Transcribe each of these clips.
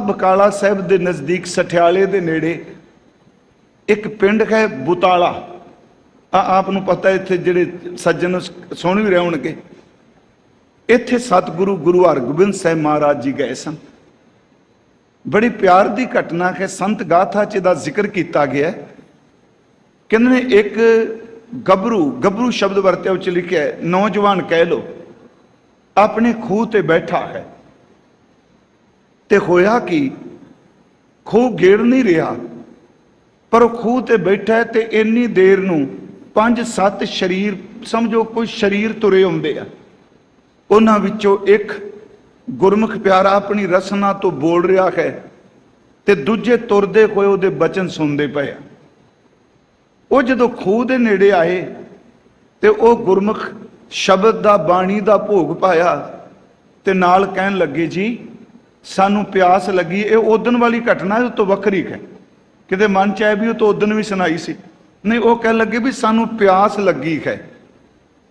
ਬਕਾਲਾ ਸਾਹਿਬ ਦੇ ਨਜ਼ਦੀਕ ਸਠਿਆਲੇ ਦੇ ਨੇੜੇ ਇੱਕ ਪਿੰਡ ਹੈ ਬੁਤਾਲਾ। ਆ ਆਪ ਨੂੰ ਪਤਾ ਇੱਥੇ ਜਿਹੜੇ ਸੱਜਣ ਸੁਣ ਵੀ ਰਹੇ ਹੋਣਗੇ। ਇੱਥੇ ਸਤਿਗੁਰੂ ਗੁਰੂ ਹਰਗੋਬਿੰਦ ਸਾਹਿਬ ਮਹਾਰਾਜ ਜੀ ਗਏ ਸਨ। ਬੜੀ ਪਿਆਰ ਦੀ ਘਟਨਾ ਹੈ, ਸੰਤ ਗਾਥਾ ਚ ਦਾ ਜ਼ਿਕਰ ਕੀਤਾ ਗਿਆ ਹੈ। ਕਹਿੰਦੇ ਨੇ ਇੱਕ ਗੱਭਰੂ ਗੱਭਰੂ ਸ਼ਬਦ ਵਰਤਿਆ ਵਿੱਚ ਲਿਖਿਆ ਨੌਜਵਾਨ ਕਹਿ ਲੋ ਆਪਣੇ ਖੂਹ ਤੇ ਬੈਠਾ ਹੈ। ਤੇ ਹੋਇਆ ਕਿ? ਖੂਹ ਗੇੜ ਨਹੀਂ ਰਿਹਾ। ਪਰ ਉਹ ਖੂਹ ਤੇ ਬੈਠਾ ਹੈ ਤੇ ਇੰਨੀ ਦੇਰ ਨੂੰ ਪੰਜ ਸੱਤ ਸ਼ਰੀਰ, ਸਮਝੋ ਕੋਈ ਸ਼ਰੀਰ ਤੁਰੇ ਹੁੰਦੇ ਆ। ਉਹਨਾਂ ਵਿੱਚੋਂ ਇੱਕ ਗੁਰਮੁਖ ਪਿਆਰਾ ਆਪਣੀ ਰਸਨਾ ਤੋਂ ਬੋਲ ਰਿਹਾ ਹੈ ਤੇ ਦੂਜੇ ਤੁਰਦੇ ਹੋਏ ਉਹਦੇ ਬਚਨ ਸੁਣਦੇ ਪਏ ਆ। ਉਹ ਜਦੋਂ ਖੂਹ ਦੇ ਨੇੜੇ ਆਏ ਤੇ ਉਹ ਗੁਰਮੁਖ ਸ਼ਬਦ ਦਾ ਬਾਣੀ ਦਾ ਭੋਗ ਪਾਇਆ ਤੇ ਨਾਲ ਕਹਿਣ ਲੱਗੇ, ਜੀ ਸਾਨੂੰ ਪਿਆਸ ਲੱਗੀ, ਇਹ ਉਦਣ ਵਾਲੀ ਘਟਨਾ ਉਹ ਤੋਂ ਵੱਖਰੀ ਹੈ। ਕਿਤੇ ਮਨ ਚ ਆਇਆ ਵੀ ਉਹ ਤਾਂ ਉਦਣ ਵੀ ਸੁਣਾਈ ਸੀ। ਨਹੀਂ, ਉਹ ਕਹਿਣ ਲੱਗੇ ਵੀ ਸਾਨੂੰ ਪਿਆਸ ਲੱਗੀ ਹੈ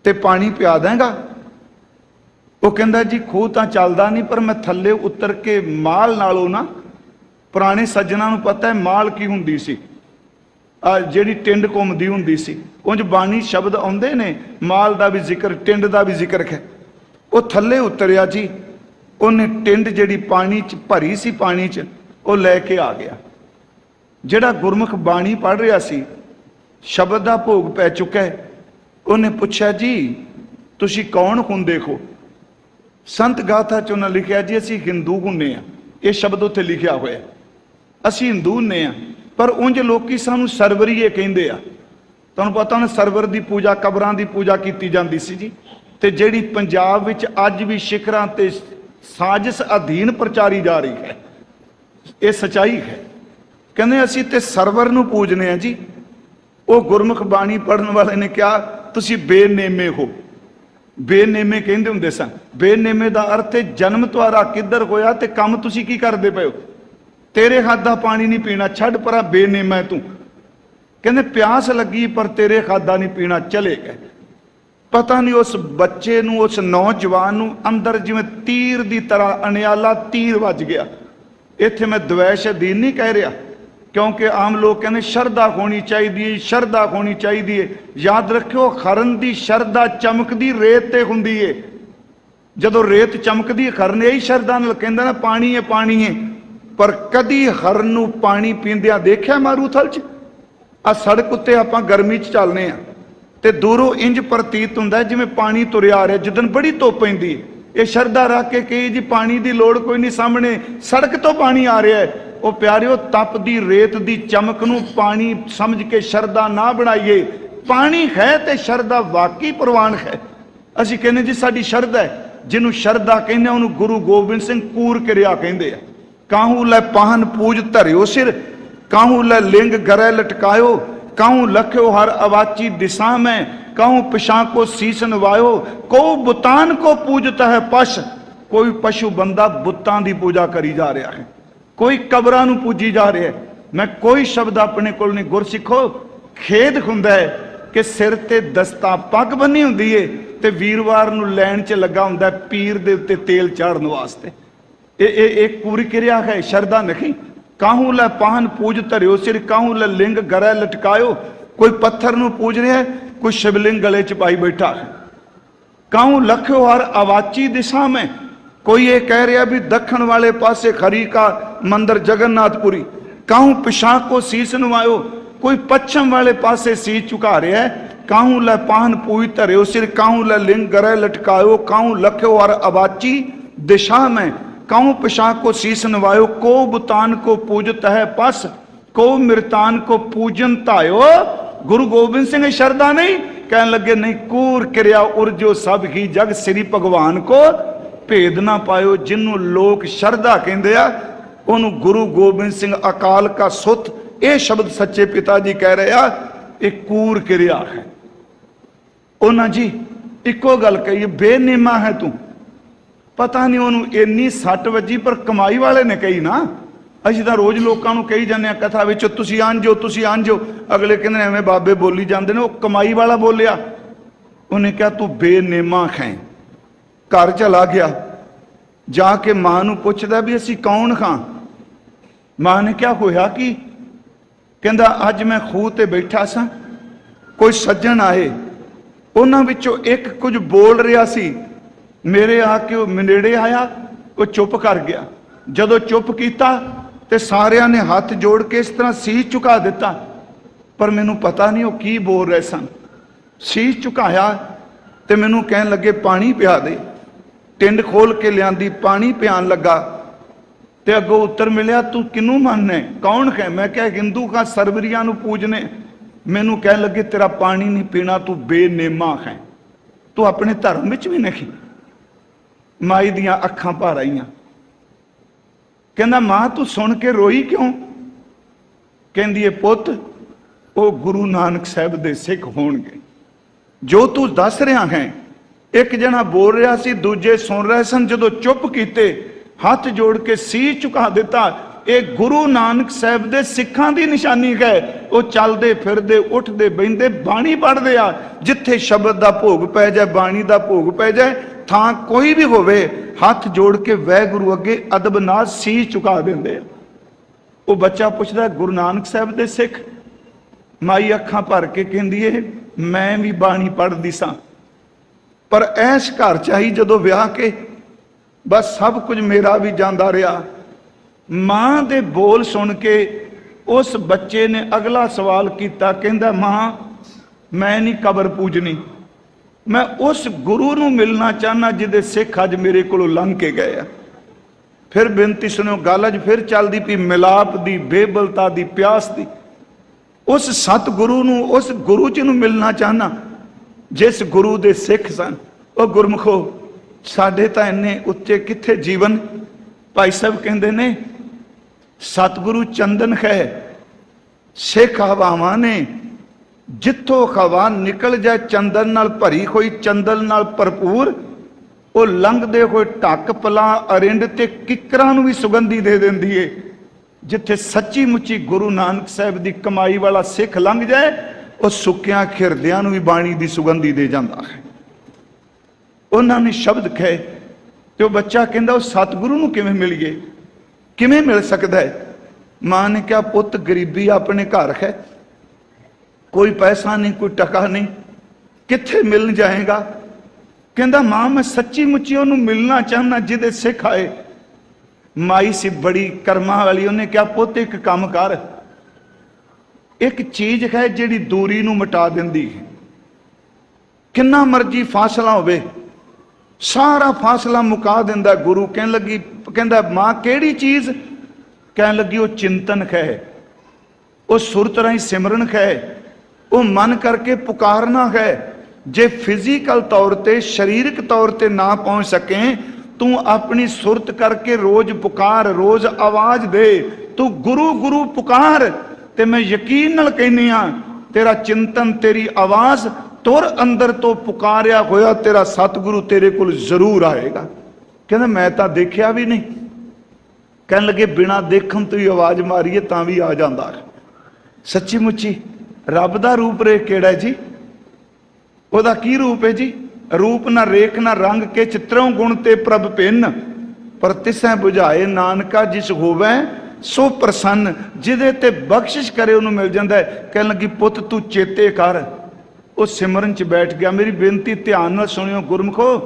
ਤੇ ਪਾਣੀ ਪਿਆ ਦੇਂਗਾ। ਉਹ ਕਹਿੰਦਾ ਜੀ, ਖੂਹ ਤਾਂ ਚੱਲਦਾ ਨਹੀਂ, ਪਰ ਮੈਂ ਥੱਲੇ ਉਤਰ ਕੇ ਮਾਲ ਨਾਲੋਂ ਨਾ, ਪੁਰਾਣੇ ਸੱਜਣਾ ਨੂੰ ਪਤਾ ਹੈ ਮਾਲ ਕੀ ਹੁੰਦੀ ਸੀ। ਆ ਜਿਹੜੀ ਟਿੰਡ ਘੁੰਮਦੀ ਹੁੰਦੀ ਸੀ, ਉਂਝ ਬਾਣੀ ਸ਼ਬਦ ਆਉਂਦੇ ਨੇ, ਮਾਲ ਦਾ ਵੀ ਜ਼ਿਕਰ, ਟਿੰਡ ਦਾ ਵੀ ਜ਼ਿਕਰ ਹੈ। ਉਹ ਥੱਲੇ ਉਤਰਿਆ ਜੀ ਉਹਨੇ ਟਿੰਡ ਜਿਹੜੀ ਪਾਣੀ 'ਚ ਭਰੀ ਸੀ ਪਾਣੀ 'ਚ, ਉਹ ਲੈ ਕੇ ਆ ਗਿਆ। ਜਿਹੜਾ ਗੁਰਮੁਖ ਬਾਣੀ ਪੜ ਰਿਹਾ ਸੀ, ਸ਼ਬਦ ਦਾ ਭੋਗ ਪੈ ਚੁੱਕਾ ਹੈ। ਉਹਨੇ ਪੁੱਛਿਆ, ਜੀ, ਤੁਸੀਂ ਕੌਣ ਹੁੰਦੇ ਹੋ ਸੰਤ ਗਾਥਾ ਚ ਉਹਨਾਂ ਲਿਖਿਆ, ਜੀ, ਅਸੀਂ ਹਿੰਦੂ ਹੁੰਨੇ ਆ। ਇਹ ਸ਼ਬਦ ਉੱਥੇ ਲਿਖਿਆ ਹੋਇਆ ਅਸੀਂ ਹਿੰਦੂ ਹੁੰਨੇ ਆ, ਪਰ ਉਂਝ ਲੋਕੀ ਸਾਨੂੰ ਸਰਵਰੀਏ ਕਹਿੰਦੇ ਆ। ਤੁਹਾਨੂੰ ਪਤਾ ਉਹਨੇ ਸਰਵਰ ਦੀ ਪੂਜਾ, ਕਬਰਾਂ ਦੀ ਪੂਜਾ ਕੀਤੀ ਜਾਂਦੀ ਸੀ ਜੀ। ਤੇ ਜਿਹੜੀ ਪੰਜਾਬ ਵਿੱਚ ਅੱਜ ਵੀ ਸ਼ਿਖਰਾਂ ਤੇ ਸਾਜ਼ਿਸ਼ ਅਧੀਨ ਪ੍ਰਚਾਰੀ ਜਾ ਰਹੀ ਹੈ। ਇਹ ਸਚਾਈ ਹੈ। ਕਹਿੰਦੇ ਅਸੀਂ ਤੇ ਸਰਵਰ ਨੂੰ ਪੂਜਨੇ ਆ ਜੀ। ਉਹ ਗੁਰਮੁਖ ਬਾਣੀ ਪੜਨ ਵਾਲੇ ਨੇ ਕਿਹਾ, ਤੁਸੀਂ ਬੇਨੇਮੇ ਹੋ। ਬੇਨੇਮੇ ਕਹਿੰਦੇ ਹੁੰਦੇ ਸਨ ਬੇਨੇਮੇ ਦਾ ਅਰਥ ਹੈ, ਜਨਮ ਤੁਹਾਡਾ ਕਿੱਧਰ ਹੋਇਆ ਤੇ ਕੰਮ ਤੁਸੀਂ ਕੀ ਕਰਦੇ ਪਏ ਹੋ? ਤੇਰੇ ਹੱਥ ਦਾ ਪਾਣੀ ਨਹੀਂ ਪੀਣਾ, ਛੱਡ ਪਰਾ ਬੇਨੇਮਾ ਹੈ ਤੂੰ। ਕਹਿੰਦੇ, ਪਿਆਸ ਲੱਗੀ ਪਰ ਤੇਰੇ ਹੱਥ ਦਾ ਨਹੀਂ ਪੀਣਾ, ਚਲੇ ਗਏ। ਪਤਾ ਨਹੀਂ ਉਸ ਬੱਚੇ ਨੂੰ, ਉਸ ਨੌਜਵਾਨ ਨੂੰ ਅੰਦਰ ਜਿਵੇਂ ਤੀਰ ਦੀ ਤਰ੍ਹਾਂ ਅਨਿਆਲਾ ਤੀਰ ਵੱਜ ਗਿਆ। ਇੱਥੇ ਮੈਂ ਦਵੈਸ਼ ਅਧੀਨ ਨਹੀਂ ਕਹਿ ਰਿਹਾ, ਕਿਉਂਕਿ ਆਮ ਲੋਕ ਕਹਿੰਦੇ ਸ਼ਰਧਾ ਹੋਣੀ ਚਾਹੀਦੀ ਹੈ, ਸ਼ਰਧਾ ਹੋਣੀ ਚਾਹੀਦੀ ਹੈ। ਯਾਦ ਰੱਖਿਓ, ਖਰਨ ਦੀ ਸ਼ਰਧਾ ਚਮਕਦੀ ਰੇਤ ਤੇ ਹੁੰਦੀ ਏ। ਜਦੋਂ ਰੇਤ ਚਮਕਦੀ ਹੈ ਖਰਨ ਇਹੀ ਸ਼ਰਧਾ ਨਾਲ ਕਹਿੰਦਾ ਨਾ, ਪਾਣੀ ਹੈ ਪਾਣੀ ਹੈ ਪਰ ਕਦੀ ਹਰਨ ਨੂੰ ਪਾਣੀ ਪੀਂਦਿਆਂ ਦੇਖਿਆ ਮਾਰੂਥਲ 'ਚ? ਆ ਸੜਕ ਉੱਤੇ ਆਪਾਂ ਗਰਮੀ 'ਚ ਚੱਲਨੇ ਆ। ਤੇ ਦੂਰੋਂ ਇੰਜ ਪ੍ਰਤੀਤ ਹੁੰਦਾ ਜਿਵੇਂ ਪਾਣੀ ਤੁਰਿਆ ਆ ਰਿਹਾ ਜਿੱਦਨ ਬੜੀ ਧੁੱਪ ਪੈਂਦੀ ਹੈ। ਇਹ ਸ਼ਰਧਾ ਰੱਖ ਕੇ ਕਹੀ, ਜੀ ਪਾਣੀ ਦੀ ਲੋੜ ਕੋਈ ਨਹੀਂ, ਸਾਹਮਣੇ ਸੜਕ ਤੋਂ ਪਾਣੀ ਆ ਰਿਹਾ ਹੈ। ਉਹ ਪਿਆਰਿਓ ਤਪਦੀ ਰੇਤ ਦੀ ਚਮਕ ਨੂੰ ਪਾਣੀ ਸਮਝ ਕੇ ਸ਼ਰਧਾ ਨਾ ਬਣਾਈਏ। ਪਾਣੀ ਹੈ ਤੇ ਸ਼ਰਧਾ ਵਾਕਈ ਪ੍ਰਵਾਨ ਹੈ। ਅਸੀਂ ਕਹਿੰਦੇ ਜੀ ਸਾਡੀ ਸ਼ਰਧਾ ਹੈ, ਜਿਹਨੂੰ ਸ਼ਰਧਾ ਕਹਿੰਦੇ ਉਹਨੂੰ ਗੁਰੂ ਗੋਬਿੰਦ ਸਿੰਘ ਕੂਰ ਕਿਰਿਆ ਕਹਿੰਦੇ ਆ। ਕਾਹੂ ਲੈ ਪਾਹਨ ਪੂਜ ਧਰਿਓ ਸਿਰ, ਕਾਹੂ ਲੈ ਲਿੰਗ ਗਰੈ ਲਟਕਾਇਓ ਕਾਹੂ ਲਖਿਓ ਹਰ ਅਵਾਚੀ ਦਿਸ਼ਾ ਮੈਂ ਕਾਹੂ ਪਿਛਾਂ ਕੋ ਸੀਸ ਨਵਾਇਓ ਕੋ ਬੁਤਾਨ ਕੋ ਪੂਜਤਾ ਹੈ ਪਸ਼ ਕੋਈ ਪਸ਼ੂ ਬੰਦਾ ਬੁੱਤਾਂ ਦੀ ਪੂਜਾ ਕਰੀ ਜਾ ਰਿਹਾ ਹੈ ਕੋਈ ਕਬਰਾਂ ਨੂੰ ਪੂਜੀ ਜਾ ਰਿਹਾ ਹੈ ਮੈਂ ਕੋਈ ਸ਼ਬਦ ਆਪਣੇ ਕੋਲ ਨਹੀਂ ਗੁਰਸਿੱਖੋ ਖੇਦ ਹੁੰਦਾ ਹੈ ਕਿ ਸਿਰ ਤੇ ਦਸਤਾ ਪੱਗ ਬੰਨੀ ਹੁੰਦੀ ਏ ਤੇ ਵੀਰਵਾਰ ਨੂੰ ਲੈਣ 'ਚ ਲੱਗਾ ਹੁੰਦਾ ਪੀਰ ਦੇ ਉੱਤੇ ਤੇਲ ਚਾੜਨ ਵਾਸਤੇ ਇਹ ਇਹ ਇੱਕ ਪੂਰੀ ਕਿਰਿਆ ਹੈ ਸ਼ਰਧਾ ਨਹੀਂ ਕਾਹੂ ਲੈ ਪਾਹਨ ਪੂਜ ਧਰਿਓ ਸਿਰ ਕਾਹੂ ਲੈ ਲਿੰਗ ਗਰੇ ਲਟਕਾਇਓ ਕੋਈ ਪੱਥਰ ਨੂੰ ਪੂਜ ਰਿਹਾ ਹੈ, ਕੋਈ ਸ਼ਿਵਲਿੰਗ ਗਲੇ 'ਚ ਪਾਈ ਬੈਠਾ ਹੈ ਕਾਹੂ ਲਖਿਓ ਹਰ ਅਵਾਚੀ ਦਿਸ਼ਾ ਮੈਂ ਕੋਈ ਇਹ ਕਹਿ ਰਿਹਾ ਵੀ ਦੱਖਣ ਵਾਲੇ ਪਾਸੇ ਖਰੀ ਕਾ ਮੰਦਰ ਜਗਨਨਾਥਪੁਰੀ ਕਾਹੂ ਪਿਛਾਂ ਕੋ ਸੀਸ ਨਵਾਇਓ ਕੋਈ ਪੱਛਮ ਵਾਲੇ ਪਾਸੇ ਸੀਸ ਝੁਕਾ ਰਿਹਾ ਹੈ ਕਾਹੂ ਲੈ ਪਾਹਨ ਪੂਜ ਧਰਿਓ ਸਿਰ ਕਾਹੂ ਲੈ ਲਿੰਗ ਗਰੇ ਲਟਕਾਇਓ ਕਾਹੂ ਲਖਿਓ ਹਰ ਅਵਾਚੀ ਦਿਸ਼ਾ ਮੈਂ ਕਾਹੂ ਪਿਛਾਂ ਕੋ ਸੀਸ ਨਵਾਇਓ ਕੋ ਬੁਤਾਨ ਕੋ ਪੂਜਤ ਹੈ ਪਸ ਕੋ ਮਿਰਤਾਨ ਕੋ ਪੂਜਨ ਧਾਇਓ ਗੁਰੂ ਗੋਬਿੰਦ ਸਿੰਘ ਸ਼ਰਦਾ ਨਹੀਂ ਕਹਿਣ ਲੱਗੇ ਨਹੀਂ ਕੂਰ ਕਿਰਿਆ ਉਰਜੋ ਸਭ ਹੀ ਜਗ ਸ੍ਰੀ ਭਗਵਾਨ ਕੋ ਭੇਦ ਨਾ ਪਾਇਓ ਜਿਹਨੂੰ ਲੋਕ ਸ਼ਰਧਾ ਕਹਿੰਦੇ ਆ ਉਹਨੂੰ ਗੁਰੂ ਗੋਬਿੰਦ ਸਿੰਘ ਅਕਾਲ ਕਾ ਸੁੱਤ ਇਹ ਸ਼ਬਦ ਸੱਚੇ ਪਿਤਾ ਜੀ ਕਹਿ ਰਹੇ ਆ ਇਹ ਕੂਰ ਕਿਰਿਆ ਹੈ ਉਹਨਾਂ ਜੀ ਇੱਕੋ ਗੱਲ ਕਹੀ ਬੇਨਿਮਾ ਹੈ ਤੂੰ ਪਤਾ ਨਹੀਂ ਉਹਨੂੰ ਇੰਨੀ ਸੱਟ ਵੱਜੀ, ਪਰ ਕਮਾਈ ਵਾਲੇ ਨੇ ਕਹੀ ਨਾ। ਅਸੀਂ ਤਾਂ ਰੋਜ਼ ਲੋਕਾਂ ਨੂੰ ਕਹੀ ਜਾਂਦੇ ਆ ਕਥਾ ਵਿੱਚ, ਤੁਸੀਂ ਆਂਜੋ ਤੁਸੀਂ ਆਂਜੋ ਅਗਲੇ ਕਹਿੰਦੇ ਨੇ, ਐਵੇਂ ਬਾਬੇ ਬੋਲੀ ਜਾਂਦੇ ਨੇ। ਉਹ ਕਮਾਈ ਵਾਲਾ ਬੋਲਿਆ। ਉਹਨੇ ਕਿਹਾ, ਤੂੰ ਬੇਨੇਮਾ ਖੈਂ। ਘਰ ਚਲਾ ਗਿਆ। ਜਾ ਕੇ ਮਾਂ ਨੂੰ ਪੁੱਛਦਾ ਵੀ ਅਸੀਂ ਕੌਣ ਖਾਂ? ਮਾਂ ਨੇ ਕਿਹਾ, ਹੋਇਆ ਕੀ? ਕਹਿੰਦਾ, ਅੱਜ ਮੈਂ ਖੂਹ ਤੇ ਬੈਠਾ ਸਾਂ। ਕੋਈ ਸੱਜਣ ਆਏ। ਉਹਨਾਂ ਵਿੱਚੋਂ ਇੱਕ ਕੁਝ ਬੋਲ ਰਿਹਾ ਸੀ। ਮੇਰੇ ਆ ਕੇ ਉਹ ਨੇੜੇ ਆਇਆ, ਉਹ ਚੁੱਪ ਕਰ ਗਿਆ। ਜਦੋਂ ਚੁੱਪ ਕੀਤਾ ਤੇ ਸਾਰਿਆਂ ਨੇ ਹੱਥ ਜੋੜ ਕੇ ਇਸ ਤਰ੍ਹਾਂ ਸੀਸ ਝੁਕਾ ਦਿੱਤਾ। ਪਰ ਮੈਨੂੰ ਪਤਾ ਨਹੀਂ ਉਹ ਕੀ ਬੋਲ ਰਹੇ ਸਨ। ਸੀਸ ਝੁਕਾਇਆ ਤੇ ਮੈਨੂੰ ਕਹਿਣ ਲੱਗੇ, ਪਾਣੀ ਪਿਆ ਦੇ। ਟਿੰਡ ਖੋਲ ਕੇ ਲਿਆਂਦੀ, ਪਾਣੀ ਪਿਆਣ ਲੱਗਾ। ਤੇ ਅੱਗੋਂ ਉੱਤਰ ਮਿਲਿਆ, ਤੂੰ ਕਿਨੂੰ ਮੰਨਨੇ ਕੌਣ ਹੈ? ਮੈਂ ਕਿਹਾ, ਹਿੰਦੂ ਕਾ ਸਰਵਰੀਆਂ ਨੂੰ ਪੂਜਨੇ। ਮੈਨੂੰ ਕਹਿਣ ਲੱਗੇ, ਤੇਰਾ ਪਾਣੀ ਨਹੀਂ ਪੀਣਾ, ਤੂੰ ਬੇਨੇਮਾ ਹੈ। ਤੂੰ ਆਪਣੇ ਧਰਮ ਵਿੱਚ ਵੀ ਨਹੀਂ। ਮਾਈ ਦੀਆਂ ਅੱਖਾਂ ਭਰ ਆਈਆਂ। ਕਹਿੰਦਾ, ਮਾਂ, ਤੂੰ ਸੁਣ ਕੇ ਰੋਈ ਕਿਉਂ? ਕਹਿੰਦੀ ਏ ਪੁੱਤ, ਉਹ ਗੁਰੂ ਨਾਨਕ ਸਾਹਿਬ ਦੇ ਸਿੱਖ ਹੋਣਗੇ। ਜੋ ਤੂੰ ਦੱਸ ਰਿਹਾ ਹੈ, ਇੱਕ ਜਣਾ ਬੋਲ ਰਿਹਾ ਸੀ, ਦੂਜੇ ਸੁਣ ਰਹੇ ਸਨ। ਜਦੋਂ ਚੁੱਪ ਕੀਤੇ, ਹੱਥ ਜੋੜ ਕੇ ਸੀ ਝੁਕਾ ਦਿੱਤਾ, ਇਹ ਗੁਰੂ ਨਾਨਕ ਸਾਹਿਬ ਦੇ ਸਿੱਖਾਂ ਦੀ ਨਿਸ਼ਾਨੀ ਹੈ। ਉਹ ਚੱਲਦੇ ਫਿਰਦੇ, ਉੱਠਦੇ ਬੈੰਦੇ ਬਾਣੀ ਪੜ੍ਹਦੇ ਆ, ਜਿੱਥੇ ਸ਼ਬਦ ਦਾ ਭੋਗ ਪੈ ਜਾਏ, ਬਾਣੀ ਦਾ ਭੋਗ ਪੈ ਜਾਏ ਥਾਂ ਕੋਈ ਵੀ ਹੋਵੇ, ਹੱਥ ਜੋੜ ਕੇ ਵੈਗੁਰੂ ਅੱਗੇ ਅਦਬ ਨਾਲ ਸੀਸ ਝੁਕਾ ਦਿੰਦੇ ਆ। ਉਹ ਬੱਚਾ ਪੁੱਛਦਾ, ਗੁਰੂ ਨਾਨਕ ਸਾਹਿਬ ਦੇ ਸਿੱਖ? ਮਾਈ ਅੱਖਾਂ ਭਰ ਕੇ ਕਹਿੰਦੀ ਏ, ਮੈਂ ਵੀ ਬਾਣੀ ਪੜ੍ਹਦੀ ਸਾਂ। ਪਰ ਐਸ ਘਰ ਚ ਆਈ ਜਦੋਂ ਵਿਆਹ ਕੇ, ਬਸ ਸਭ ਕੁਝ ਮੇਰਾ ਵੀ ਜਾਂਦਾ ਰਿਹਾ। ਮਾਂ ਦੇ ਬੋਲ ਸੁਣ ਕੇ ਉਸ ਬੱਚੇ ਨੇ ਅਗਲਾ ਸਵਾਲ ਕੀਤਾ, ਕਹਿੰਦਾ, ਮਾਂ, ਮੈਂ ਨਹੀਂ ਕਬਰ ਪੂਜਣੀ। ਮੈਂ ਉਸ ਗੁਰੂ ਨੂੰ ਮਿਲਣਾ ਚਾਹਨਾ ਜਿਹਦੇ ਸਿੱਖ ਅੱਜ ਮੇਰੇ ਕੋਲੋਂ ਲੰਘ ਕੇ ਗਏ ਆ। ਫਿਰ ਬੇਨਤੀ ਸੁਣੋ ਗੱਲ ਅੱਜ ਫਿਰ ਚੱਲਦੀ ਪਈ ਮਿਲਾਪ ਦੀ, ਬੇਬਲਤਾ ਦੀ, ਪਿਆਸ ਦੀ। ਉਸ ਸਤਿਗੁਰੂ ਨੂੰ, ਉਸ ਗੁਰੂ ਜੀ ਨੂੰ ਮਿਲਣਾ ਚਾਹਨਾ, ਜਿਸ ਗੁਰੂ ਦੇ ਸਿੱਖ ਸਨ। ਉਹ ਗੁਰਮਖੋ, ਸਾਡੇ ਤਾਂ ਇੰਨੇ ਉੱਚੇ ਕਿੱਥੇ ਜੀਵਨ? ਭਾਈ ਸਾਹਿਬ ਕਹਿੰਦੇ ਨੇ, ਸਤਿਗੁਰੂ ਚੰਦਨ ਹੈ ਸਿੱਖ ਹਵਾਵਾਂ ਨੇ ਜਿੱਥੋਂ ਹਵਾ ਨਿਕਲ ਜਾਏ, ਚੰਦਨ ਨਾਲ ਭਰੀ ਹੋਈ, ਚੰਦਨ ਨਾਲ ਭਰਪੂਰ, ਉਹ ਲੰਘਦੇ ਹੋਏ ਢੱਕ ਪਲਾਂ ਅਰਿੰਡ ਤੇ ਕਿਕਰਾਂ ਨੂੰ ਵੀ ਸੁਗੰਧੀ ਦੇ ਦਿੰਦੀ ਏ। ਜਿੱਥੇ ਸੱਚੀ ਮੁੱਚੀ ਗੁਰੂ ਨਾਨਕ ਸਾਹਿਬ ਦੀ ਕਮਾਈ ਵਾਲਾ ਸਿੱਖ ਲੰਘ ਜਾਏ, ਉਹ ਸੁੱਕਿਆਂ ਖਿਰਦਿਆਂ ਨੂੰ ਵੀ ਬਾਣੀ ਦੀ ਸੁਗੰਧੀ ਦੇ ਜਾਂਦਾ ਹੈ। ਉਹਨਾਂ ਨੇ ਸ਼ਬਦ ਕਹੇ ਤੇ ਉਹ ਬੱਚਾ ਕਹਿੰਦਾ, ਉਹ ਸਤਿਗੁਰੂ ਨੂੰ ਕਿਵੇਂ ਮਿਲੀਏ? ਕਿਵੇਂ ਮਿਲ ਸਕਦਾ ਹੈ? ਮਾਂ ਨੇ ਕਿਹਾ, ਪੁੱਤ, ਗਰੀਬੀ ਆਪਣੇ ਘਰ ਹੈ। ਕੋਈ ਪੈਸਾ ਨਹੀਂ, ਕੋਈ ਟਕਾ ਨਹੀਂ। ਕਿੱਥੇ ਮਿਲਣ ਜਾਏਗਾ? ਕਹਿੰਦਾ, ਮਾਂ, ਮੈਂ ਸੱਚੀ ਮੁੱਚੀ ਉਹਨੂੰ ਮਿਲਣਾ ਚਾਹੁੰਦਾ ਜਿਹਦੇ ਸਿੱਖ ਆਏ। ਮਾਈ ਸੀ ਬੜੀ ਕਰਮਾਂ ਵਾਲੀ, ਉਹਨੇ ਕਿਹਾ, ਪੁੱਤ, ਇੱਕ ਕੰਮ ਕਰ। ਇੱਕ ਚੀਜ਼ ਹੈ ਜਿਹੜੀ ਦੂਰੀ ਨੂੰ ਮਿਟਾ ਦਿੰਦੀ ਹੈ। ਕਿੰਨਾ ਮਰਜ਼ੀ ਫਾਸਲਾ ਹੋਵੇ, ਸਾਰਾ ਫਾਸਲਾ ਮੁਕਾ ਦਿੰਦਾ ਗੁਰੂ। ਕਹਿਣ ਲੱਗੀ, ਕਹਿੰਦਾ, ਮਾਂ, ਕਿਹੜੀ ਚੀਜ਼? ਕਹਿਣ ਲੱਗੀ, ਉਹ ਚਿੰਤਨ ਹੈ। ਉਹ ਸੁਰਤ ਰਾਹੀਂ ਸਿਮਰਨ ਹੈ। ਉਹ ਮਨ ਕਰਕੇ ਪੁਕਾਰਨਾ ਹੈ। ਜੇ ਫਿਜ਼ੀਕਲ ਤੌਰ ਤੇ, ਸਰੀਰਕ ਤੌਰ ਤੇ ਨਾ ਪਹੁੰਚ ਸਕੇ, ਤੂੰ ਆਪਣੀ ਸੁਰਤ ਕਰਕੇ ਰੋਜ਼ ਪੁਕਾਰ, ਰੋਜ਼ ਆਵਾਜ਼ ਦੇ। ਤੂੰ ਗੁਰੂ ਗੁਰੂ ਪੁਕਾਰ। ਤੇ ਮੈਂ ਯਕੀਨ ਨਾਲ ਕਹਿੰਨੀ ਆ ਤੇਰਾ ਚਿੰਤਨ, ਤੇਰੀ ਆਵਾਜ਼ ਤੁਰ ਅੰਦਰ ਤੋਂ ਪੁਕਾਰਿਆ ਹੋਇਆ ਤੇਰਾ ਸਤਿਗੁਰੂ ਤੇਰੇ ਕੋਲ ਜ਼ਰੂਰ ਆਏਗਾ। ਕਹਿੰਦਾ, ਮੈਂ ਤਾਂ ਦੇਖਿਆ ਵੀ ਨਹੀਂ। ਕਹਿਣ ਲੱਗੇ, ਬਿਨਾ ਦੇਖਣ ਤੋਂ ਹੀ ਆਵਾਜ਼ ਮਾਰੀਏ ਤਾਂ ਵੀ ਆ ਜਾਂਦਾ। ਸੱਚੀ ਮੁੱਚੀ ਰੱਬ ਦਾ ਰੂਪ ਰੇਖ ਕਿਹੜਾ ਹੈ ਜੀ? ਉਹਦਾ ਕੀ ਰੂਪ ਹੈ ਜੀ? ਰੂਪ ਨਾ ਰੇਖ ਨਾ ਰੰਗ ਕੇ ਚਿਤਰੋਂ ਗੁਣ ਤੇ ਪ੍ਰਭ ਭਿੰਨ। ਪਰ ਤਿਸੈ 부ਝਾਏ ਨਾਨਕਾ ਜਿਸ ਹੋਵੇ, ਸੋ ਪ੍ਰਸੰਨ, ਜਿਹਦੇ ਤੇ ਬਖਸ਼ਿਸ਼ ਕਰੇ ਉਹਨੂੰ ਮਿਲ ਜਾਂਦਾ ਹੈ। ਕਹਿਣ ਲੱਗੀ, ਪੁੱਤ, ਤੂੰ ਚੇਤੇ ਕਰ। ਉਹ ਸਿਮਰਨ ਚ ਬੈਠ ਗਿਆ। ਮੇਰੀ ਬੇਨਤੀ ਧਿਆਨ ਨਾਲ ਸੁਣਿਓ ਗੁਰਮਖੋ,